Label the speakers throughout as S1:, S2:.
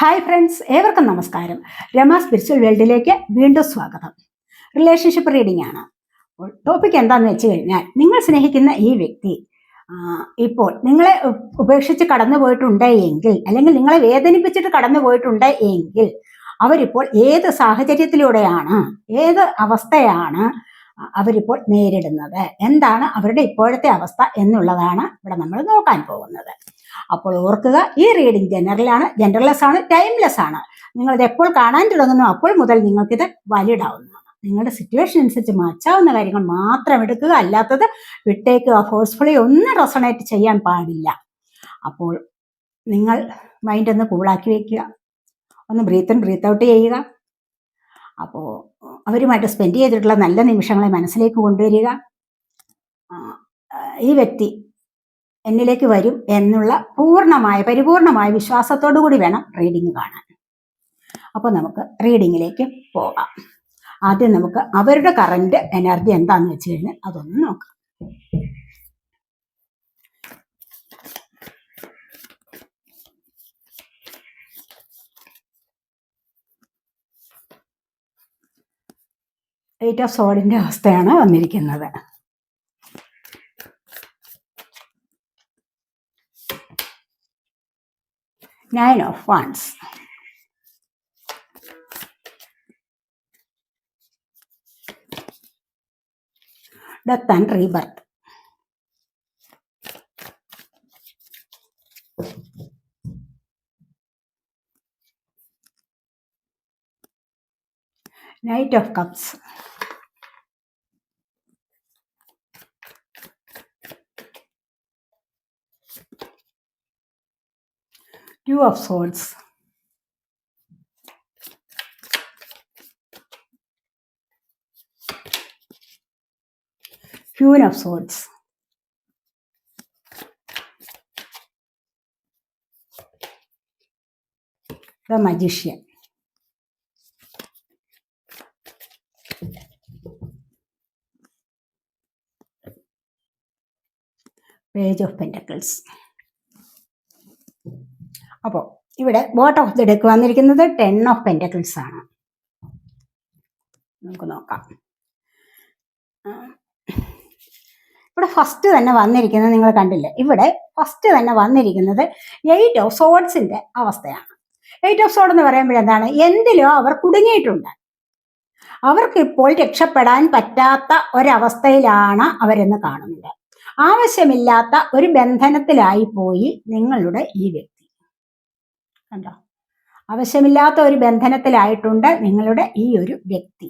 S1: Hi friends ഏവർക്കും നമസ്കാരം. Rama spiritual വേൾഡിലേക്ക് വീണ്ടും സ്വാഗതം. റിലേഷൻഷിപ്പ് റീഡിംഗ് ആണ്. ടോപ്പിക് എന്താണെന്ന് വെച്ച് കഴിഞ്ഞാൽ നിങ്ങൾ സ്നേഹിക്കുന്ന ഈ വ്യക്തി ഇപ്പോൾ നിങ്ങളെ ഉപേക്ഷിച്ച് കടന്നു പോയിട്ടുണ്ട് എങ്കിൽ അല്ലെങ്കിൽ നിങ്ങളെ വേദനിപ്പിച്ചിട്ട് കടന്നു പോയിട്ടുണ്ട് എങ്കിൽ അവരിപ്പോൾ ഏത് സാഹചര്യത്തിലൂടെയാണ് ഏത് അവസ്ഥയാണ് അവരിപ്പോൾ നേരിടുന്നത്. എന്താണ് അവരുടെ ഇപ്പോഴത്തെ അവസ്ഥ എന്നുള്ളതാണ് ഇവിടെ നമ്മൾ നോക്കാൻ പോകുന്നത്. അപ്പോൾ ഓർക്കുക ഈ റീഡിംഗ് ജനറലാണ് ജനറൽലെസ് ആണ് ടൈംലെസ് ആണ്. നിങ്ങളിത് എപ്പോൾ കാണാൻ തുടങ്ങുന്നു അപ്പോൾ മുതൽ നിങ്ങൾക്കിത് വാലിഡ് ആവുന്നതാണ്. നിങ്ങളുടെ സിറ്റുവേഷൻ അനുസരിച്ച് മാറ്റാവുന്ന കാര്യങ്ങൾ മാത്രം എടുക്കുക അല്ലാത്തത് വിട്ടേക്കുക ഫോഴ്സ്ഫുള്ളി ഒന്നും റെസണേറ്റ് ചെയ്യാൻ പാടില്ല. അപ്പോൾ നിങ്ങൾ മൈൻഡ് ഒന്ന് കൂളാക്കി വെക്കുക. ഒന്ന് ബ്രീത്ത് ഇൻ ബ്രീത്ത് ഔട്ട് ചെയ്യുക. അപ്പോൾ അവരുമായിട്ട് സ്പെൻഡ് ചെയ്തിട്ടുള്ള നല്ല നിമിഷങ്ങളെ മനസ്സിലേക്ക് കൊണ്ടുവരിക. ഈ വ്യക്തി എന്നിലേക്ക് വരും എന്നുള്ള പൂർണമായ പരിപൂർണമായ വിശ്വാസത്തോടു കൂടി വേണം റീഡിങ് കാണാൻ. അപ്പോൾ നമുക്ക് റീഡിങ്ങിലേക്ക് പോകാം. ആദ്യം നമുക്ക് അവരുടെ കറണ്ട് എനർജി എന്താണെന്ന് വെച്ച് കഴിഞ്ഞാൽ അതൊന്ന് നോക്കാം. എയ്റ്റ് ഓഫ് സോഡിന്റെ അവസ്ഥയാണ് വന്നിരിക്കുന്നത്. Nine of wands death and rebirth knight of cups Two of Swords. Queen of Swords. The Magician. Page of pentacles. അപ്പോൾ ഇവിടെ ബോട്ടം ഓഫ് ദി ഡെക്ക് വന്നിരിക്കുന്നത് ടെൻ ഓഫ് പെന്റക്കിൾസ് ആണ്. നമുക്ക് നോക്കാം. ഇവിടെ ഫസ്റ്റ് തന്നെ വന്നിരിക്കുന്നത് നിങ്ങൾ കണ്ടില്ലേ? ഇവിടെ ഫസ്റ്റ് തന്നെ വന്നിരിക്കുന്നത് എയ്റ്റ് ഓഫ് സോഡ്സിന്റെ അവസ്ഥയാണ്. എയ്റ്റ് ഓഫ് സോഡ് എന്ന് പറയുമ്പോഴെന്താണ് എന്തിലോ അവർ കുടുങ്ങിയിട്ടുണ്ട്. അവർക്ക് ഇപ്പോൾ രക്ഷപ്പെടാൻ പറ്റാത്ത ഒരവസ്ഥയിലാണ് അവരെന്ന് കാണുന്നത്. ആവശ്യമില്ലാത്ത ഒരു ബന്ധനത്തിലായി പോയി നിങ്ങളുടെ ഈ വ്യക്തി. കണ്ടോ? ആവശ്യമില്ലാത്ത ഒരു ബന്ധനത്തിലായിട്ടുണ്ട് നിങ്ങളുടെ ഈ ഒരു വ്യക്തി.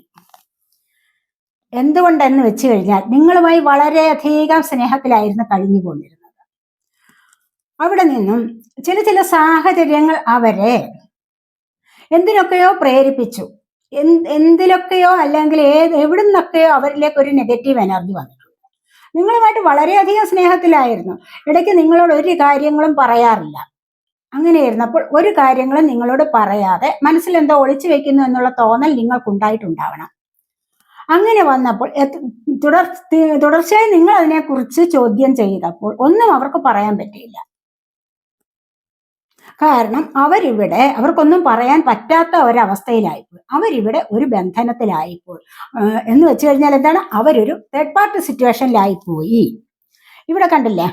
S1: എന്തുകൊണ്ടെന്ന് വെച്ച് കഴിഞ്ഞാൽ നിങ്ങളുമായി വളരെയധികം സ്നേഹത്തിലായിരുന്നു കഴിഞ്ഞു പോന്നിരുന്നത് അവിടെ നിന്നും ചില ചില സാഹചര്യങ്ങൾ അവരെ എന്തിനൊക്കെയോ പ്രേരിപ്പിച്ചു. എന്ത് എന്തിലൊക്കെയോ അല്ലെങ്കിൽ ഏത് എവിടുന്നൊക്കെയോ അവരിലേക്ക് ഒരു നെഗറ്റീവ് എനർജി വന്നിട്ടുണ്ട് നിങ്ങളുമായിട്ട് വളരെയധികം സ്നേഹത്തിലായിരുന്നു. ഇടയ്ക്ക് നിങ്ങളോട് ഒരു കാര്യങ്ങളും പറയാറില്ല. അങ്ങനെയായിരുന്നു. അപ്പോൾ ഒരു കാര്യങ്ങളും നിങ്ങളോട് പറയാതെ മനസ്സിൽ എന്തോ ഒളിച്ചു വെക്കുന്നു എന്നുള്ള തോന്നൽ നിങ്ങൾക്കുണ്ടായിട്ടുണ്ടാവണം. അങ്ങനെ വന്നപ്പോൾ തുടർ തുടർച്ചയായി നിങ്ങൾ അതിനെക്കുറിച്ച് ചോദ്യം ചെയ്തപ്പോൾ ഒന്നും അവർക്ക് പറയാൻ പറ്റിയില്ല. കാരണം അവരിവിടെ അവർക്കൊന്നും പറയാൻ പറ്റാത്ത ഒരവസ്ഥയിലായിപ്പോയി. അവരിവിടെ ഒരു ബന്ധനത്തിലായിപ്പോയി. എന്ന് വെച്ച് കഴിഞ്ഞാൽ എന്താണ്? അവരൊരു തേർഡ് പാർട്ടി സിറ്റുവേഷനിലായിപ്പോയി ഇവിടെ കണ്ടില്ലേ?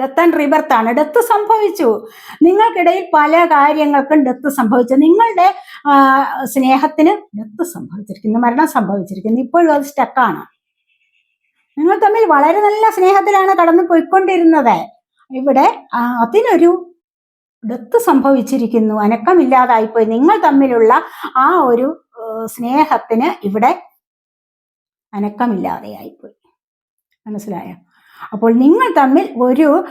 S1: ഡെത്ത് ആൻഡ് റീബർത്ത് ആണ്. ഡെത്ത് സംഭവിച്ചു. നിങ്ങൾക്കിടയിൽ പല കാര്യങ്ങൾക്കും ഡെത്ത് സംഭവിച്ചു. നിങ്ങളുടെ സ്നേഹത്തിന് ഡെത്ത് സംഭവിച്ചിരിക്കുന്നു. മരണം സംഭവിച്ചിരിക്കുന്നു. ഇപ്പോഴും അത് സ്റ്റക്കാണ് നിങ്ങൾ തമ്മിൽ വളരെ നല്ല സ്നേഹത്തിലാണ് കടന്നു പോയിക്കൊണ്ടിരുന്നത് ഇവിടെ അതിനൊരു ഡെത്ത് സംഭവിച്ചിരിക്കുന്നു. അനക്കമില്ലാതായിപ്പോയി. നിങ്ങൾ തമ്മിലുള്ള ആ ഒരു സ്നേഹത്തിന് ഇവിടെ അനക്കമില്ലാതെ അനക്കമില്ലാതെയായിപ്പോയി. മനസ്സിലായോ? അപ്പോൾ നിങ്ങൾ തമ്മിൽ ഒരു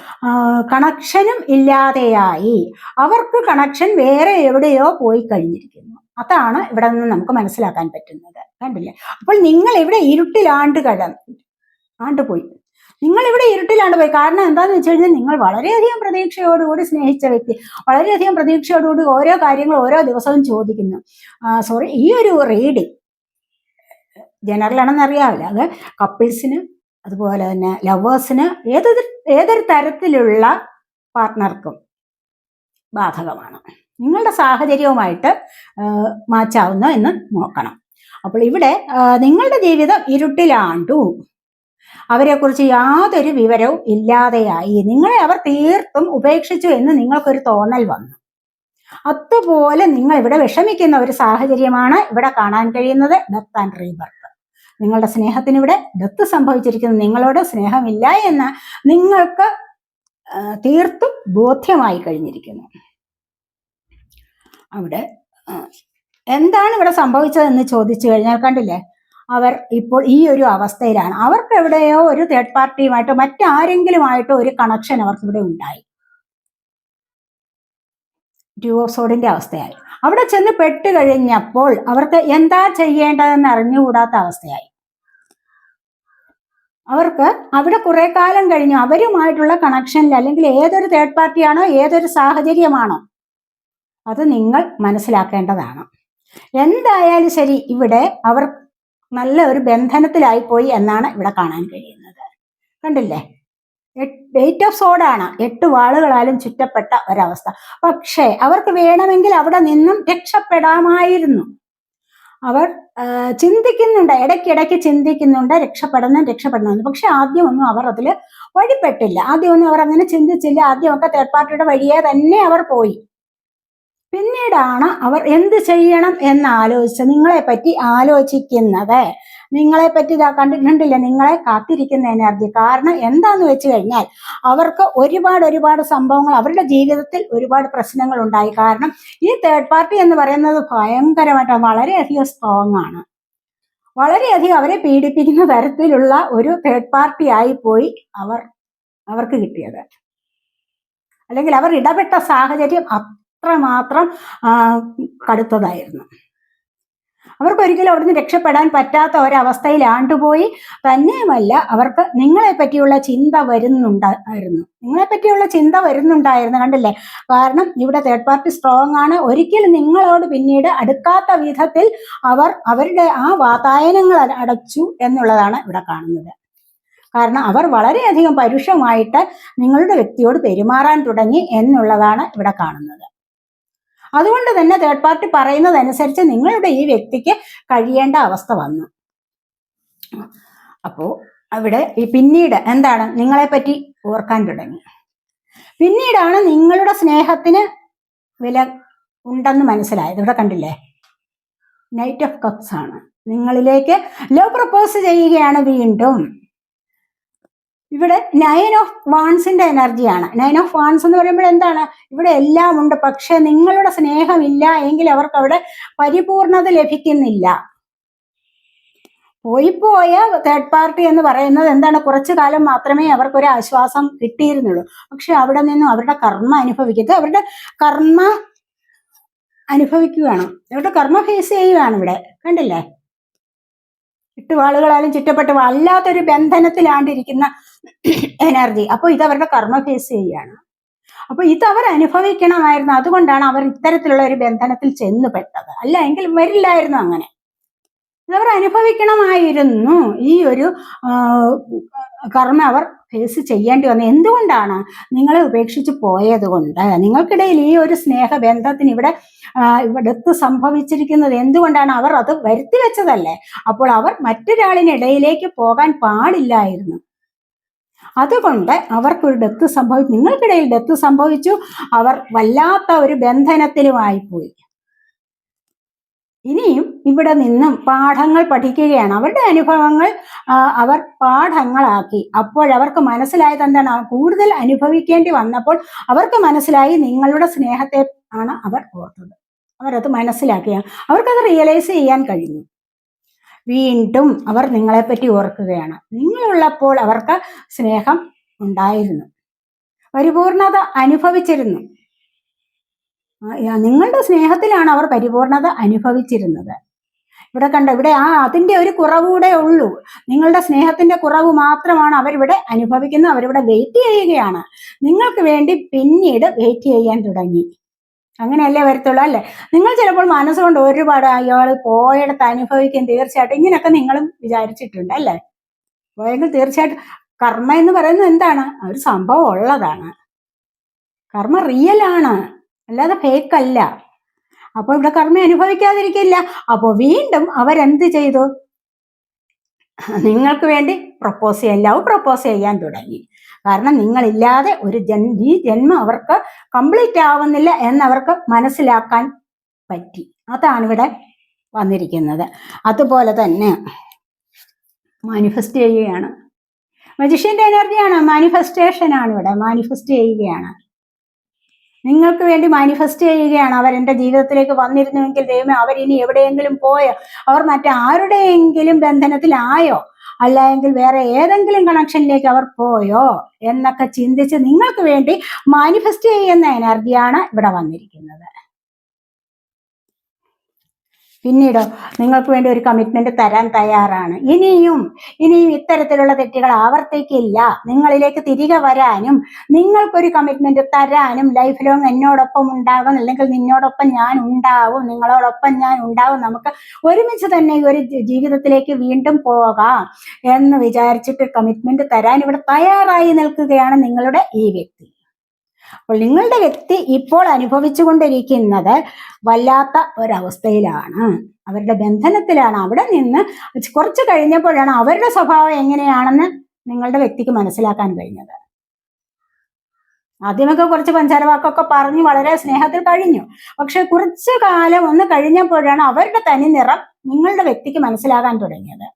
S1: കണക്ഷനും ഇല്ലാതെയായി. അവർക്ക് കണക്ഷൻ വേറെ എവിടെയോ പോയി കഴിഞ്ഞിരിക്കുന്നു. അതാണ് ഇവിടെ നിന്ന് നമുക്ക് മനസ്സിലാക്കാൻ പറ്റുന്നത്. കണ്ടില്ലേ? അപ്പോൾ നിങ്ങൾ ഇവിടെ ഇരുട്ടിലാണ്ട് കട ആണ്ടുപോയി നിങ്ങൾ ഇവിടെ ഇരുട്ടിലാണ്ട് പോയി. കാരണം എന്താണെന്ന് വെച്ച് കഴിഞ്ഞാൽ നിങ്ങൾ വളരെയധികം പ്രതീക്ഷയോടുകൂടി സ്നേഹിച്ച വ്യക്തി വളരെയധികം പ്രതീക്ഷയോടുകൂടി ഓരോ കാര്യങ്ങൾ ഓരോ ദിവസവും ചോദിക്കുന്നു. സോറി ഈ ഒരു റീഡിങ് ജനറൽ ആണെന്ന് അറിയാവില്ല അത് കപ്പിൾസിന് അതുപോലെ തന്നെ ലവേഴ്സിന് ഏതൊരു ഏതൊരു തരത്തിലുള്ള പാർട്ട്ണർക്കും ബാധകമാണ്. നിങ്ങളുടെ സാഹചര്യവുമായിട്ട് മാച്ചാവുന്നു എന്ന് നോക്കണം. അപ്പോൾ ഇവിടെ നിങ്ങളുടെ ജീവിതം ഇരുട്ടിലാണ്ടു. അവരെക്കുറിച്ച് യാതൊരു വിവരവും ഇല്ലാതെയായി. നിങ്ങളെ അവർ തീർത്തും ഉപേക്ഷിച്ചു എന്ന് നിങ്ങൾക്കൊരു തോന്നൽ വന്നു. അതുപോലെ നിങ്ങൾ ഇവിടെ വിഷമിക്കുന്ന ഒരു സാഹചര്യമാണ് ഇവിടെ കാണാൻ കഴിയുന്നത്. ഡെത്ത് ആൻഡ് റീബർത്ത് നിങ്ങളുടെ സ്നേഹത്തിന് ഇവിടെ ഡെത്ത് സംഭവിച്ചിരിക്കുന്നു. നിങ്ങളോട് സ്നേഹമില്ല എന്ന് നിങ്ങൾക്ക് തീർത്തും ബോധ്യമായി കഴിഞ്ഞിരിക്കുന്നു. അവിടെ എന്താണ് ഇവിടെ സംഭവിച്ചതെന്ന് ചോദിച്ചു കഴിഞ്ഞാൽ കണ്ടില്ലേ? അവർ ഇപ്പോൾ ഈ ഒരു അവസ്ഥയിലാണ്. അവർക്ക് എവിടെയോ ഒരു തേർഡ് പാർട്ടിയുമായിട്ടോ മറ്റാരെങ്കിലുമായിട്ടോ ഒരു കണക്ഷൻ അവർക്ക് ഇവിടെ ഉണ്ടായി. ഡ്യൂ ഓഫ് സോഡിന്റെ അവസ്ഥയായി. അവിടെ ചെന്ന് പെട്ട് കഴിഞ്ഞപ്പോൾ അവർക്ക് എന്താ ചെയ്യേണ്ടതെന്ന് അറിഞ്ഞുകൂടാത്ത അവസ്ഥയായി. അവർക്ക് അവിടെ കുറെ കാലം കഴിഞ്ഞു. അവരുമായിട്ടുള്ള കണക്ഷനിൽ അല്ലെങ്കിൽ ഏതൊരു തേർഡ് പാർട്ടിയാണോ ഏതൊരു സാഹചര്യമാണോ അത് നിങ്ങൾ മനസ്സിലാക്കേണ്ടതാണ്. എന്തായാലും ശരി ഇവിടെ അവർ നല്ല ഒരു ബന്ധനത്തിലായിപ്പോയി എന്നാണ് ഇവിടെ കാണാൻ കഴിയുന്നത്. കണ്ടില്ലേ? എയ്റ്റ് ഓഫ് സോഡാണ് എട്ട് വാളുകളാലും ചുറ്റപ്പെട്ട ഒരവസ്ഥ. പക്ഷേ അവർക്ക് വേണമെങ്കിൽ അവിടെ നിന്നും രക്ഷപ്പെടാമായിരുന്നു. അവർ ചിന്തിക്കുന്നുണ്ട്. ഇടയ്ക്കിടയ്ക്ക് ചിന്തിക്കുന്നുണ്ട്. രക്ഷപ്പെടണം രക്ഷപ്പെടണമെന്ന് പക്ഷെ ആദ്യമൊന്നും അവർ അതിൽ വഴിപ്പെട്ടില്ല. ആദ്യമൊന്നും അവർ അങ്ങനെ ചിന്തിച്ചില്ല. ആദ്യമൊക്കെ തേർഡ് പാർട്ടിയുടെ വഴിയെ തന്നെ അവർ പോയി. പിന്നീടാണ് അവർ എന്ത് ചെയ്യണം എന്ന് ആലോചിച്ച് നിങ്ങളെ പറ്റി ആലോചിക്കുന്നത്. നിങ്ങളെ പറ്റി ഇതാ കണ്ടിട്ടുണ്ടില്ല നിങ്ങളെ കാത്തിരിക്കുന്ന എനർജി കാരണം എന്താന്ന് വെച്ച് കഴിഞ്ഞാൽ അവർക്ക് ഒരുപാട് ഒരുപാട് സംഭവങ്ങൾ അവരുടെ ജീവിതത്തിൽ ഒരുപാട് പ്രശ്നങ്ങൾ ഉണ്ടായി. കാരണം ഈ തേർഡ് പാർട്ടി എന്ന് പറയുന്നത് ഭയങ്കരമായിട്ട് വളരെയധികം സ്ട്രോങ് ആണ്. വളരെയധികം അവരെ പീഡിപ്പിക്കുന്ന തരത്തിലുള്ള ഒരു തേർഡ് പാർട്ടി ആയി പോയി അവർ അവർക്ക് കിട്ടിയത്. അല്ലെങ്കിൽ അവർ ഇടപെട്ട സാഹചര്യം അത്രമാത്രം കടുത്തതായിരുന്നു. അവർക്ക് ഒരിക്കലും അവിടുന്ന് രക്ഷപ്പെടാൻ പറ്റാത്ത ഒരവസ്ഥയിൽ ആണ്ടുപോയി. തന്നെയുമല്ല അവർക്ക് നിങ്ങളെ പറ്റിയുള്ള ചിന്ത വരുന്നുണ്ടായിരുന്നു. നിങ്ങളെ പറ്റിയുള്ള ചിന്ത വരുന്നുണ്ടായിരുന്നു കണ്ടില്ലേ? കാരണം ഇവിടെ തേർഡ് പാർട്ടി സ്ട്രോങ് ആണ്. ഒരിക്കലും നിങ്ങളോട് പിന്നീട് അടുക്കാത്ത വിധത്തിൽ അവർ അവരുടെ ആ വാതായനങ്ങൾ അടച്ചു എന്നുള്ളതാണ് ഇവിടെ കാണുന്നത്. കാരണം അവർ വളരെയധികം പരുഷമായിട്ട് നിങ്ങളുടെ വ്യക്തിയോട് പെരുമാറാൻ തുടങ്ങി എന്നുള്ളതാണ് ഇവിടെ കാണുന്നത്. അതുകൊണ്ട് തന്നെ തേർഡ് പാർട്ടി പറയുന്നതനുസരിച്ച് നിങ്ങളുടെ ഈ വ്യക്തിക്ക് കഴിയേണ്ട അവസ്ഥ വന്നു. അപ്പോ അവിടെ ഈ പിന്നീട് എന്താണ് നിങ്ങളെ പറ്റി ഓർക്കാൻ തുടങ്ങി. പിന്നീടാണ് നിങ്ങളുടെ സ്നേഹത്തിന് വില ഉണ്ടെന്ന് മനസ്സിലായത്. ഇവിടെ കണ്ടില്ലേ? നൈറ്റ് ഓഫ് കപ്സ് ആണ്. നിങ്ങളിലേക്ക് ലവ് പ്രപ്പോസ് ചെയ്യുകയാണ് വീണ്ടും. ഇവിടെ നയൻ ഓഫ് വാൺസിന്റെ എനർജിയാണ് നയൻ ഓഫ് വാൺസ് എന്ന് പറയുമ്പോൾ എന്താണ്? ഇവിടെ എല്ലാം ഉണ്ട്. പക്ഷെ നിങ്ങളുടെ സ്നേഹമില്ല എങ്കിൽ അവർക്ക് അവിടെ പരിപൂർണത ലഭിക്കുന്നില്ല. പോയിപ്പോയ പോയ തേർഡ് പാർട്ടി എന്ന് പറയുന്നത് എന്താണ്? കുറച്ചു കാലം മാത്രമേ അവർക്കൊരു ആശ്വാസം കിട്ടിയിരുന്നുള്ളൂ. പക്ഷെ അവിടെ നിന്നും അവരുടെ കർമ്മ അനുഭവിക്കുന്നത് അവരുടെ കർമ്മ അനുഭവിക്കുകയാണ്. അവരുടെ കർമ്മ ഫേസ് ചെയ്യുകയാണ് ഇവിടെ. കണ്ടില്ലേ? എട്ടുവാളുകളാലും ചുറ്റപ്പെട്ട വല്ലാത്തൊരു ബന്ധനത്തിലാണ്ടിരിക്കുന്ന എനർജി അപ്പൊ ഇത് അവരുടെ കർമ്മ ഫേസ് ചെയ്യുകയാണ്. അപ്പൊ ഇത് അവർ അനുഭവിക്കണമായിരുന്നു. അതുകൊണ്ടാണ് അവർ ഇത്തരത്തിലുള്ള ഒരു ബന്ധനത്തിൽ ചെന്ന് പെട്ടത്. അല്ല എങ്കിൽ വരില്ലായിരുന്നു അങ്ങനെ. ഇതവർ അനുഭവിക്കണമായിരുന്നു. ഈ ഒരു കർമ്മ അവർ ഫേസ് ചെയ്യേണ്ടി വന്നത്? എന്തുകൊണ്ടാണ് നിങ്ങളെ ഉപേക്ഷിച്ച് പോയത് കൊണ്ട്? നിങ്ങൾക്കിടയിൽ ഈ ഒരു സ്നേഹബന്ധത്തിന് ഇവിടെ ഇവിടുത്ത് സംഭവിച്ചിരിക്കുന്നത് എന്തുകൊണ്ടാണ്? അവർ അത് വരുത്തി വെച്ചതല്ലേ? അപ്പോൾ അവർ മറ്റൊരാളിനിടയിലേക്ക് പോകാൻ പാടില്ലായിരുന്നു. അതുകൊണ്ട് അവർക്കൊരു ഡെത്ത് സംഭവിച്ചു നിങ്ങൾക്കിടയിൽ ഡെത്ത് സംഭവിച്ചു. അവർ വല്ലാത്ത ഒരു ബന്ധനത്തിലുമായി പോയി. ഇനിയും ഇവിടെ നിന്നും പാഠങ്ങൾ പഠിക്കുകയാണ്. അവരുടെ അനുഭവങ്ങൾ അവർ പാഠങ്ങളാക്കി. അപ്പോഴവർക്ക് മനസ്സിലായത് എന്താണ്? കൂടുതൽ അനുഭവിക്കേണ്ടി വന്നപ്പോൾ അവർക്ക് മനസ്സിലായി നിങ്ങളുടെ സ്നേഹത്തെ ആണ് അവർ ഓർത്തത്. അവരത് മനസ്സിലാക്കിയ അവർക്കത് റിയലൈസ് ചെയ്യാൻ കഴിഞ്ഞു. വീണ്ടും അവർ നിങ്ങളെപ്പറ്റി ഓർക്കുകയാണ്. നിങ്ങളുള്ളപ്പോൾ അവർക്ക് സ്നേഹം ഉണ്ടായിരുന്നു. പരിപൂർണത അനുഭവിച്ചിരുന്നു. നിങ്ങളുടെ സ്നേഹത്തിലാണ് അവർ പരിപൂർണത അനുഭവിച്ചിരുന്നത്. ഇവിടെ കണ്ട ഇവിടെ ആ അതിന്റെ ഒരു കുറവൂടെ ഉള്ളൂ. നിങ്ങളുടെ സ്നേഹത്തിന്റെ കുറവ് മാത്രമാണ് അവരിവിടെ അനുഭവിക്കുന്നത് അവരിവിടെ വെയിറ്റ് ചെയ്യുകയാണ്. നിങ്ങൾക്ക് വേണ്ടി പിന്നീട് വെയിറ്റ് ചെയ്യാൻ തുടങ്ങി. അങ്ങനെയല്ലേ വരത്തുള്ളൂ അല്ലേ? നിങ്ങൾ ചിലപ്പോൾ മനസ്സുകൊണ്ട് ഒരുപാട് അയാൾ പോയെടുത്ത് അനുഭവിക്കും തീർച്ചയായിട്ടും. ഇങ്ങനെയൊക്കെ നിങ്ങളും വിചാരിച്ചിട്ടുണ്ട് അല്ലേ? പോയെങ്കിൽ തീർച്ചയായിട്ടും. കർമ്മ എന്ന് പറയുന്നത് എന്താണ്? ഒരു സംഭവം ഉള്ളതാണ്. കർമ്മ റിയൽ ആണ്. അല്ലാതെ ഫേക്ക് അല്ല. അപ്പോൾ ഇവിടെ കർമ്മ അനുഭവിക്കാതിരിക്കില്ല. അപ്പോൾ വീണ്ടും അവരെന്ത് ചെയ്തു? നിങ്ങൾക്ക് വേണ്ടി പ്രപ്പോസ് ചെയ്യാൻ ലവ് പ്രപ്പോസ് ചെയ്യാൻ തുടങ്ങി. കാരണം നിങ്ങളില്ലാതെ ഒരു ജൻ ഈ ജന്മം അവർക്ക് കംപ്ലീറ്റ് ആവുന്നില്ല എന്നവർക്ക് മനസ്സിലാക്കാൻ പറ്റി. അതാണ് ഇവിടെ വന്നിരിക്കുന്നത്. അതുപോലെ തന്നെ മാനിഫെസ്റ്റ് ചെയ്യുകയാണ്. മജിഷ്യന്റെ എനർജിയാണ് മാനിഫെസ്റ്റേഷൻ ആണ്. ഇവിടെ. മാനിഫെസ്റ്റ് ചെയ്യുകയാണ്. നിങ്ങൾക്ക് വേണ്ടി മാനിഫെസ്റ്റ് ചെയ്യുകയാണ്. അവർ എന്റെ ജീവിതത്തിലേക്ക് വന്നിരുന്നുവെങ്കിൽ ദൈവമേ അവരിനി എവിടെയെങ്കിലും പോയോ? അവർ മറ്റാരുടെയെങ്കിലും ബന്ധനത്തിലായോ? അല്ല എങ്കിൽ വേറെ ഏതെങ്കിലും കണക്ഷനിലേക്ക് അവർ പോയോ? എന്നൊക്കെ ചിന്തിച്ച് നിങ്ങൾക്ക് വേണ്ടി മാനിഫെസ്റ്റ് ചെയ്യുന്ന എനർജിയാണ് ഇവിടെ വന്നിരിക്കുന്നത്. പിന്നീടോ നിങ്ങൾക്ക് വേണ്ടി ഒരു കമ്മിറ്റ്മെന്റ് തരാൻ തയ്യാറാണ്. ഇനിയും ഇനിയും ഇത്തരത്തിലുള്ള തെറ്റുകൾ ആവർത്തിക്കില്ല. നിങ്ങളിലേക്ക് തിരികെ വരാനും നിങ്ങൾക്കൊരു കമ്മിറ്റ്മെന്റ് തരാനും ലൈഫ് ലോങ് എന്നോടൊപ്പം ഉണ്ടാകും അല്ലെങ്കിൽ നിന്നോടൊപ്പം ഞാൻ ഉണ്ടാവും നിങ്ങളോടൊപ്പം ഞാൻ ഉണ്ടാവും. നമുക്ക് ഒരുമിച്ച് തന്നെ ഒരു ജീവിതത്തിലേക്ക് വീണ്ടും പോകാം എന്ന് വിചാരിച്ചിട്ട് കമ്മിറ്റ്മെന്റ് തരാൻ ഇവിടെ തയ്യാറായി നിൽക്കുകയാണ് നിങ്ങളുടെ ഈ വ്യക്തി. അപ്പോൾ നിങ്ങളുടെ വ്യക്തി ഇപ്പോൾ അനുഭവിച്ചു കൊണ്ടിരിക്കുന്നത് വല്ലാത്ത ഒരവസ്ഥയിലാണ്. അവരുടെ ബന്ധനത്തിലാണ്. അവിടെ നിന്ന് കുറച്ച് കഴിഞ്ഞപ്പോഴാണ് അവരുടെ സ്വഭാവം എങ്ങനെയാണെന്ന് നിങ്ങളുടെ വ്യക്തിക്ക് മനസ്സിലാക്കാൻ കഴിഞ്ഞത്. ആദ്യമൊക്കെ കുറച്ച് പഞ്ചാരവാക്കൊക്കെ പറഞ്ഞ് വളരെ സ്നേഹത്തിൽ കഴിഞ്ഞു. പക്ഷെ കുറച്ചു കാലം ഒന്ന് കഴിഞ്ഞപ്പോഴാണ് അവരുടെ തനി നിറം നിങ്ങളുടെ വ്യക്തിക്ക് മനസ്സിലാകാൻ തുടങ്ങിയത്.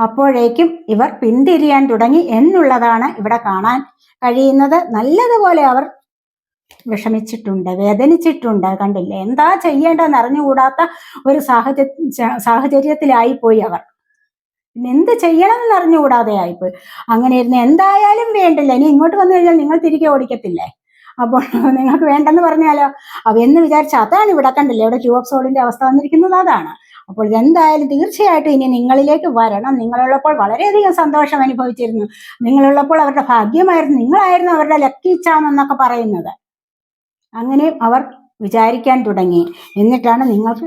S1: അപ്പോഴേക്കും ഇവർ പിന്തിരിയാൻ തുടങ്ങി എന്നുള്ളതാണ് ഇവിടെ കാണാൻ കഴിയുന്നത്. നല്ലതുപോലെ അവർ വിഷമിച്ചിട്ടുണ്ട് വേദനിച്ചിട്ടുണ്ട്. കണ്ടില്ലേ? എന്താ ചെയ്യേണ്ടതെന്ന് അറിഞ്ഞുകൂടാത്ത ഒരു സാഹചര്യ സാഹചര്യത്തിലായി പോയി അവർ എന്ത് ചെയ്യണമെന്ന് അറിഞ്ഞുകൂടാതെ ആയിപ്പോയി. അങ്ങനെ ഇരുന്ന് എന്തായാലും വേണ്ടില്ല. ഇനി ഇങ്ങോട്ട് വന്നു കഴിഞ്ഞാൽ നിങ്ങൾ തിരികെ ഓടിക്കത്തില്ലേ? അപ്പോൾ നിങ്ങൾക്ക് വേണ്ടെന്ന് പറഞ്ഞാലോ? അവ എന്ന് വിചാരിച്ച അതാണ് ഇവിടെ കണ്ടില്ലേ? ഇവിടെ ക്യൂ ഓഫ് സോളിന്റെ അവസ്ഥ വന്നിരിക്കുന്നത്. അതാണ്. അപ്പോൾ ഇതെന്തായാലും തീർച്ചയായിട്ടും ഇനി നിങ്ങളിലേക്ക് വരണം. നിങ്ങളുള്ളപ്പോൾ വളരെയധികം സന്തോഷം അനുഭവിച്ചിരുന്നു. നിങ്ങളുള്ളപ്പോൾ അവരുടെ ഭാഗ്യമായിരുന്നു. നിങ്ങളായിരുന്നു അവരുടെ ലക്കി ചാം എന്നൊക്കെ പറയുന്നത്. അങ്ങനെ അവർ വിചാരിക്കാൻ തുടങ്ങി. എന്നിട്ടാണ് നിങ്ങൾക്ക്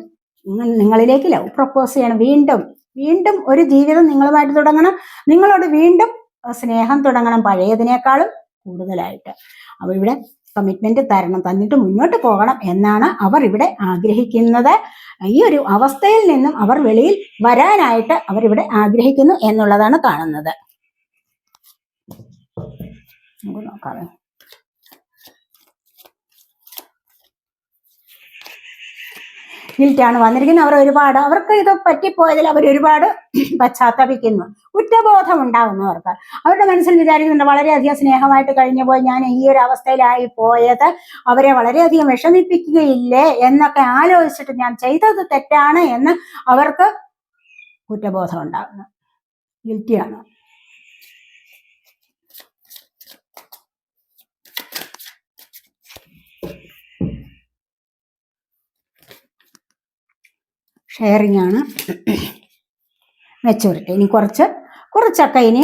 S1: നിങ്ങൾ- നിങ്ങളിലേക്ക് ലവ് പ്രപ്പോസ് ചെയ്യണം. വീണ്ടും വീണ്ടും ഒരു ജീവിതം നിങ്ങളുമായിട്ട് തുടങ്ങണം. നിങ്ങളോട് വീണ്ടും സ്നേഹം തുടങ്ങണം പഴയതിനേക്കാളും കൂടുതലായിട്ട്. അപ്പോൾ ഇവിടെ കമ്മിറ്റ്മെന്റ് തരണം തന്നിട്ട് മുന്നോട്ട് പോകണം എന്നാണ് അവർ ഇവിടെ ആഗ്രഹിക്കുന്നത്. ഈ ഒരു അവസ്ഥയിൽ നിന്നും അവർ വെളിയിൽ വരാനായിട്ട് അവരിവിടെ ആഗ്രഹിക്കുന്നു എന്നുള്ളതാണ് കാണുന്നത്. നമുക്ക് നോക്കാവേ ഗിൽറ്റാണ് വന്നിരിക്കുന്നത്. അവർ ഒരുപാട് അവർക്ക് ഇത് പറ്റിപ്പോയതിൽ അവർ ഒരുപാട് പശ്ചാത്തപിക്കുന്നു. കുറ്റബോധം ഉണ്ടാകുന്നവർക്ക് അവരുടെ മനസ്സിൽ വിചാരിക്കുന്നുണ്ട് വളരെയധികം സ്നേഹമായിട്ട് കഴിഞ്ഞു പോയി ഞാൻ ഈ ഒരു അവസ്ഥയിലായി പോയത്. അവരെ വളരെയധികം വിഷമിപ്പിക്കുകയില്ലേ എന്നൊക്കെ ആലോചിച്ചിട്ട് ഞാൻ ചെയ്തത് തെറ്റാണ് എന്ന് അവർക്ക് കുറ്റബോധം ഉണ്ടാകുന്നു ഗിൽറ്റിയാണ് ഷെയറിംഗ് ആണ് മെച്ചൂരിറ്റി. ഇനി കുറച്ച് കുറച്ചൊക്കെ ഇനി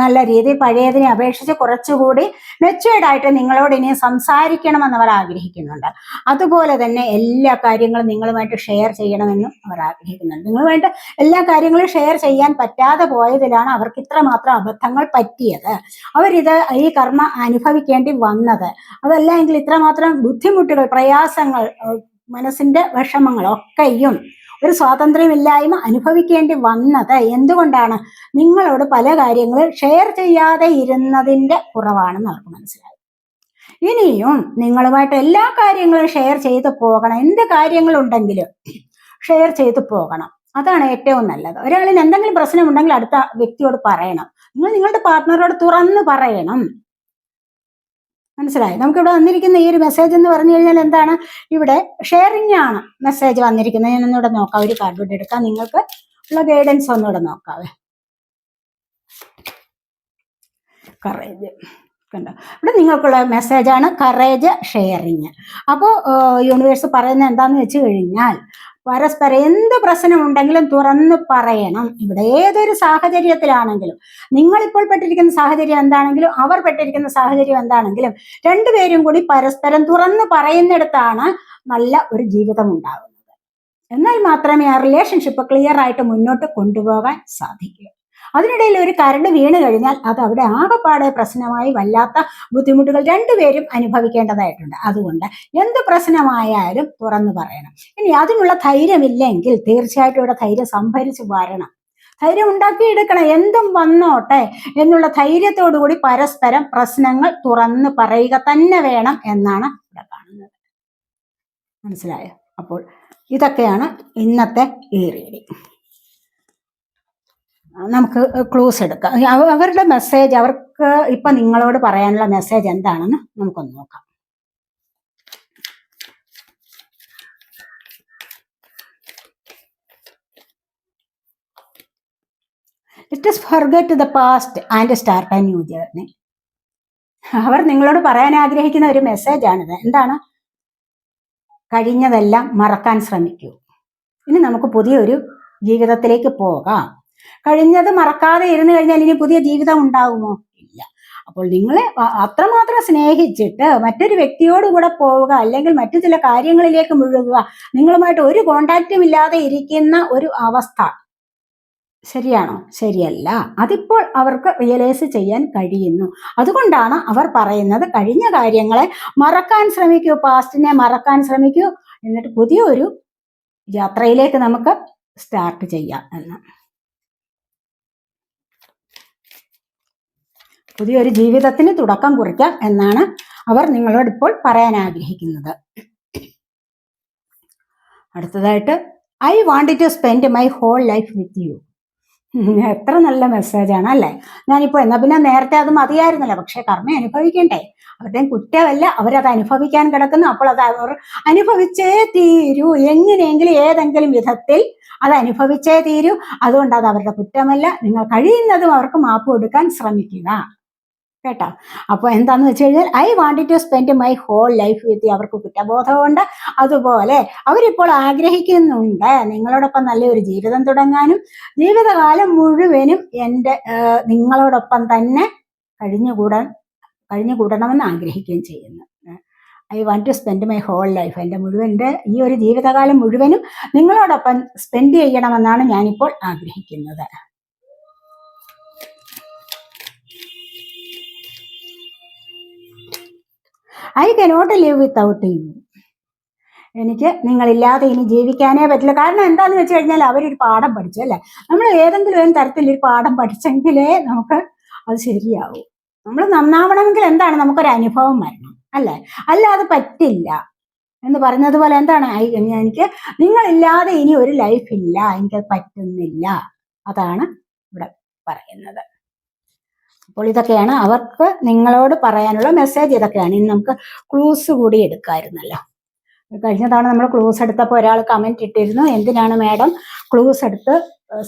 S1: നല്ല രീതിയിൽ പഴയതിനെ അപേക്ഷിച്ച് കുറച്ചുകൂടി മെച്ചുവേർഡ് ആയിട്ട് നിങ്ങളോട് ഇനി സംസാരിക്കണമെന്ന് അവർ ആഗ്രഹിക്കുന്നുണ്ട്. അതുപോലെ തന്നെ എല്ലാ കാര്യങ്ങളും നിങ്ങളുമായിട്ട് ഷെയർ ചെയ്യണമെന്നും അവർ ആഗ്രഹിക്കുന്നുണ്ട്. നിങ്ങളുമായിട്ട് എല്ലാ കാര്യങ്ങളും ഷെയർ ചെയ്യാൻ പറ്റാതെ പോയതിലാണ് അവർക്ക് ഇത്രമാത്രം അബദ്ധങ്ങൾ പറ്റിയത്. അവരിത് ഈ കർമ്മ അനുഭവിക്കേണ്ടി വന്നത്. അതല്ല എങ്കിൽ ഇത്രമാത്രം ബുദ്ധിമുട്ടുകൾ പ്രയാസങ്ങൾ മനസ്സിന്റെ വിഷമങ്ങളൊക്കെയും ഒരു സ്വാതന്ത്ര്യമില്ലായ്മ അനുഭവിക്കേണ്ടി വന്നത് എന്തുകൊണ്ടാണ്? നിങ്ങളോട് പല കാര്യങ്ങൾ ഷെയർ ചെയ്യാതെ ഇരുന്നതിന്റെ കുറവാണെന്ന് അവർക്ക് മനസ്സിലായി. ഇനിയും നിങ്ങളുമായിട്ട് എല്ലാ കാര്യങ്ങളും ഷെയർ ചെയ്ത് പോകണം. എന്ത് കാര്യങ്ങളുണ്ടെങ്കിലും ഷെയർ ചെയ്ത് പോകണം. അതാണ് ഏറ്റവും നല്ലത്. ഒരാളിന് എന്തെങ്കിലും പ്രശ്നമുണ്ടെങ്കിൽ അടുത്ത വ്യക്തിയോട് പറയണം. നിങ്ങൾ നിങ്ങളുടെ പാർട്ട്ണറോട് തുറന്ന് പറയണം. മനസ്സിലായി? നമുക്കിവിടെ വന്നിരിക്കുന്ന ഈ ഒരു മെസ്സേജ് എന്ന് പറഞ്ഞു കഴിഞ്ഞാൽ എന്താണ്? ഇവിടെ ഷെയറിംഗ് ആണ് മെസ്സേജ് വന്നിരിക്കുന്നത്. ഞാൻ ഒന്നുകൂടെ നോക്കാം. ഒരു കാർഡ് ഇവിടെ എടുക്കാം. നിങ്ങൾക്ക് ഉള്ള ഗൈഡൻസ് ഒന്നുകൂടെ നോക്കാവേ. കറേജ് കണ്ടോ? ഇവിടെ നിങ്ങൾക്കുള്ള മെസ്സേജാണ് കറേജ് ഷെയറിങ് അപ്പോൾ യൂണിവേഴ്സ് പറയുന്നത് എന്താണെന്ന് വെച്ച് കഴിഞ്ഞാൽ പരസ്പരം എന്ത് പ്രശ്നമുണ്ടെങ്കിലും തുറന്ന് പറയണം. ഇവിടെ ഏതൊരു സാഹചര്യത്തിലാണെങ്കിലും. നിങ്ങളിപ്പോൾ പെട്ടിരിക്കുന്ന സാഹചര്യം എന്താണെങ്കിലും അവർ പെട്ടിരിക്കുന്ന സാഹചര്യം എന്താണെങ്കിലും രണ്ടുപേരും കൂടി പരസ്പരം തുറന്ന് പറയുന്നിടത്താണ് നല്ല ഒരു ജീവിതം ഉണ്ടാകുന്നത് എന്നാൽ മാത്രമേ ആ റിലേഷൻഷിപ്പ് ക്ലിയർ ആയിട്ട് മുന്നോട്ട് കൊണ്ടുപോകാൻ സാധിക്കൂ. അതിനിടയിൽ ഒരു കരണ്ട് വീണ് കഴിഞ്ഞാൽ അത് അവിടെ ആകെപ്പാടെ പ്രശ്നമായി വല്ലാത്ത ബുദ്ധിമുട്ടുകൾ രണ്ടുപേരും അനുഭവിക്കേണ്ടതായിട്ടുണ്ട്. അതുകൊണ്ട് എന്ത് പ്രശ്നമായാലും തുറന്നു പറയണം. ഇനി അതിനുള്ള ധൈര്യമില്ലെങ്കിൽ തീർച്ചയായിട്ടും ഇവിടെ ധൈര്യം സംഭരിച്ചു വരണം. ധൈര്യം ഉണ്ടാക്കിയെടുക്കണം. എന്തും വന്നോട്ടെ എന്നുള്ള ധൈര്യത്തോടുകൂടി പരസ്പരം പ്രശ്നങ്ങൾ തുറന്ന് പറയുക തന്നെ വേണം എന്നാണ് ഇവിടെ കാണുന്നത്. മനസ്സിലായോ? അപ്പോൾ ഇതൊക്കെയാണ് ഇന്നത്തെ ഈ റീഡിങ്. നമുക്ക് ക്ലൂസ് എടുക്കാം. അവരുടെ മെസ്സേജ് അവർക്ക് ഇപ്പൊ നിങ്ങളോട് പറയാനുള്ള മെസ്സേജ് എന്താണെന്ന് നമുക്കൊന്ന് നോക്കാം. It is forget the past and start and new journey അവർ നിങ്ങളോട് പറയാൻ ആഗ്രഹിക്കുന്ന ഒരു മെസ്സേജാണിത് എന്താണ്? കഴിഞ്ഞതെല്ലാം മറക്കാൻ ശ്രമിക്കൂ. ഇനി നമുക്ക് പുതിയൊരു ജീവിതത്തിലേക്ക് പോകാം. കഴിഞ്ഞത് മറക്കാതെ ഇരുന്ന് കഴിഞ്ഞാൽ ഇനി പുതിയ ജീവിതം ഉണ്ടാകുമോ ഇല്ല. അപ്പോൾ നിങ്ങളെ അത്രമാത്രം സ്നേഹിച്ചിട്ട് മറ്റൊരു വ്യക്തിയോട് കൂടെ പോവുക അല്ലെങ്കിൽ മറ്റു ചില കാര്യങ്ങളിലേക്ക് മുഴുകുക നിങ്ങളുമായിട്ട് ഒരു കോണ്ടാക്റ്റും ഇല്ലാതെ ഇരിക്കുന്ന ഒരു അവസ്ഥ. ശരിയാണോ? ശരിയല്ല. അതിപ്പോൾ അവർക്ക് റിയലൈസ് ചെയ്യാൻ കഴിയുന്നു. അതുകൊണ്ടാണ് അവർ പറയുന്നത് കഴിഞ്ഞ കാര്യങ്ങളെ മറക്കാൻ ശ്രമിക്കൂ പാസ്റ്റിനെ മറക്കാൻ ശ്രമിക്കൂ എന്നിട്ട് പുതിയൊരു യാത്രയിലേക്ക് നമുക്ക് സ്റ്റാർട്ട് ചെയ്യാം എന്ന്. പുതിയൊരു ജീവിതത്തിന് തുടക്കം കുറിക്കാം എന്നാണ് അവർ നിങ്ങളോട് ഇപ്പോൾ പറയാൻ ആഗ്രഹിക്കുന്നത്. അടുത്തതായിട്ട് I want to spend my whole life with you എത്ര നല്ല മെസ്സേജാണ് അല്ലേ? ഞാനിപ്പോൾ എന്നാ പിന്നെ നേരത്തെ അത് മതിയായിരുന്നല്ലോ. പക്ഷെ കർമ്മ അനുഭവിക്കണ്ടേ? അവരുടെയും കുറ്റമല്ല അവരത് അനുഭവിക്കാൻ കിടക്കുന്നു. അപ്പോൾ അത് അവർ അനുഭവിച്ചേ തീരൂ. എങ്ങനെയെങ്കിലും ഏതെങ്കിലും വിധത്തിൽ അത് അനുഭവിച്ചേ തീരൂ. അതുകൊണ്ട് അത് അവരുടെ കുറ്റമല്ല. നിങ്ങൾ കഴിയുന്നതും അവർക്ക് മാപ്പ് കൊടുക്കാൻ ശ്രമിക്കുക. കേട്ടോ? അപ്പോൾ എന്താന്ന് വെച്ച് കഴിഞ്ഞാൽ I want to spend my whole life with അവർക്ക് കുറ്റബോധമുണ്ട്. അതുപോലെ അവരിപ്പോൾ ആഗ്രഹിക്കുന്നുണ്ട് നിങ്ങളോടൊപ്പം നല്ലൊരു ജീവിതം തുടങ്ങാനും ജീവിതകാലം മുഴുവനും എന്റെ നിങ്ങളോടൊപ്പം തന്നെ കഴിഞ്ഞുകൂടാൻ കഴിഞ്ഞുകൂടണമെന്ന് ആഗ്രഹിക്കുകയും ചെയ്യുന്നു. I want to spend my whole life എന്റെ മുഴുവൻ എന്റെ ഈ ഒരു ജീവിതകാലം മുഴുവനും നിങ്ങളോടൊപ്പം സ്പെൻഡ് ചെയ്യണമെന്നാണ് ഞാനിപ്പോൾ ആഗ്രഹിക്കുന്നത്. I cannot live without you എനിക്ക് നിങ്ങളില്ലാതെ ഇനി ജീവിക്കാനേ പറ്റില്ല. കാരണം എന്താന്ന് വെച്ച് കഴിഞ്ഞാൽ അവരൊരു പാഠം പഠിച്ചു അല്ലേ? നമ്മൾ ഏതെങ്കിലും ഒരു തരത്തിൽ ഒരു പാഠം പഠിച്ചെങ്കിലേ നമുക്ക് അത് ശരിയാവൂ. നമ്മൾ നന്നാവണമെങ്കിൽ എന്താണ്? നമുക്കൊരു അനുഭവം വരണം അല്ലേ? അല്ലാതെ പറ്റില്ല. എന്ന് പറഞ്ഞതുപോലെ എന്താണ്? എനിക്ക് നിങ്ങളില്ലാതെ ഇനി ഒരു ലൈഫ് ഇല്ല. എനിക്കത് പറ്റുന്നില്ല. അതാണ് ഇവിടെ പറയുന്നത്. അപ്പോൾ ഇതൊക്കെയാണ് അവർക്ക് നിങ്ങളോട് പറയാനുള്ള മെസ്സേജ് ഇതൊക്കെയാണ്. ഇനി നമുക്ക് ക്ലൂസ് കൂടി എടുക്കാമായിരുന്നല്ലോ കഴിഞ്ഞ തവണ നമ്മൾ ക്ലൂസ് എടുത്തപ്പോൾ ഒരാൾ കമന്റ് ഇട്ടിരുന്നു. എന്തിനാണ് മാഡം ക്ലൂസ് എടുത്ത്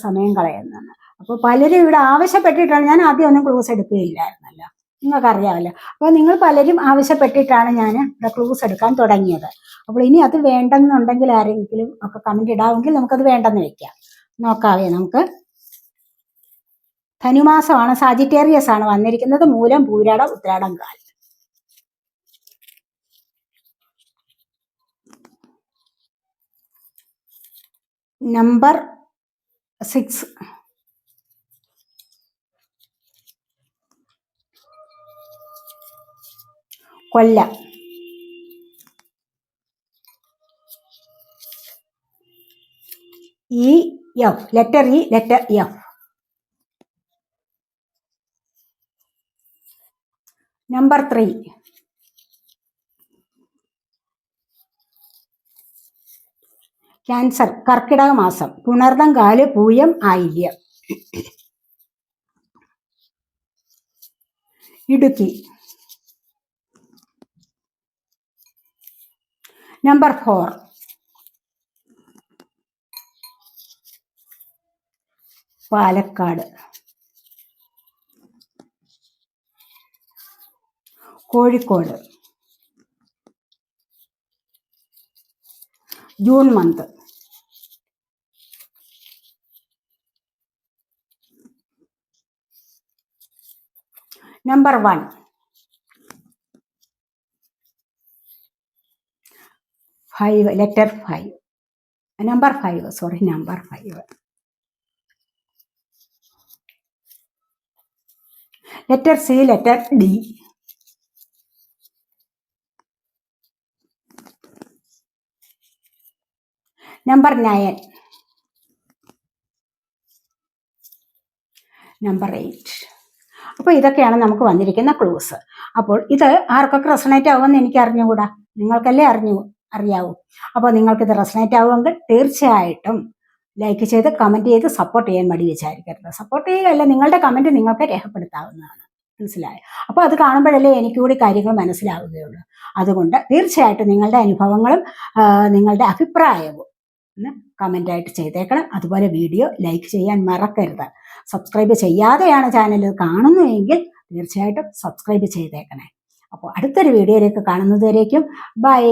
S1: സമയം കളയുന്നതെന്ന് അപ്പോൾ പലരും ഇവിടെ ആവശ്യപ്പെട്ടിട്ടാണ് ഞാൻ ആദ്യം ഒന്നും ക്ലൂസ് എടുക്കുകയില്ലായിരുന്നല്ലോ. നിങ്ങൾക്ക് അറിയാമല്ലോ അപ്പോൾ നിങ്ങൾ പലരും ആവശ്യപ്പെട്ടിട്ടാണ് ഞാൻ ഇവിടെ ക്ലൂസ് എടുക്കാൻ തുടങ്ങിയത്. അപ്പോൾ ഇനി അത് വേണ്ടെന്നുണ്ടെങ്കിൽ ആരെങ്കിലും ഒക്കെ കമന്റ് ഇടാമെങ്കിൽ നമുക്കത് വേണ്ടെന്ന് വെക്കാം. നോക്കാവേ നമുക്ക്. ധനുമാസമാണ് സാജിറ്റേറിയസ് ആണ് വന്നിരിക്കുന്നത്. മൂലം പൂരാടം ഉത്രാടം കാലം number six. Kollam. E F letter E letter F number three cancer കർക്കിടക മാസം. പുണർദം കാൽ പൂയം ആയില്യം. Idukki. Number four Palakkad. Kozhikode. June month. Number one. Five letter five. Number five sorry number five. Letter C letter D. Number nine number eight അപ്പോൾ ഇതൊക്കെയാണ് നമുക്ക് വന്നിരിക്കുന്ന clues അപ്പോൾ ഇത് ആർക്കൊക്കെ റെസണേറ്റ് ആവുമെന്ന് എനിക്ക് അറിഞ്ഞുകൂടാ? നിങ്ങൾക്കല്ലേ അറിഞ്ഞു അറിയാവൂ. അപ്പോൾ നിങ്ങൾക്കിത് റെസണേറ്റ് ആവുമെങ്കിൽ തീർച്ചയായിട്ടും ലൈക്ക് ചെയ്ത് കമന്റ് ചെയ്ത് സപ്പോർട്ട് ചെയ്യാൻ മടി വിചാരിക്കരുത്. സപ്പോർട്ട് ചെയ്യുകയല്ല നിങ്ങളുടെ കമന്റ് നിങ്ങൾക്ക് രേഖപ്പെടുത്താവുന്നതാണ്. മനസ്സിലായോ? അപ്പോൾ അത് കാണുമ്പോഴല്ലേ എനിക്ക് കൂടി കാര്യങ്ങൾ മനസ്സിലാവുകയുള്ളൂ. അതുകൊണ്ട് തീർച്ചയായിട്ടും നിങ്ങളുടെ അനുഭവങ്ങളും നിങ്ങളുടെ അഭിപ്രായവും ഒന്ന് കമന്റായിട്ട് ചെയ്തേക്കണം. അതുപോലെ വീഡിയോ ലൈക്ക് ചെയ്യാൻ മറക്കരുത്. സബ്സ്ക്രൈബ് ചെയ്യാതെയാണ് ചാനൽ കാണുന്നതെങ്കിൽ തീർച്ചയായിട്ടും സബ്സ്ക്രൈബ് ചെയ്തേക്കണേ. അപ്പോൾ അടുത്തൊരു വീഡിയോയിലേക്ക് കാണുന്നതുവരേക്കും ബൈ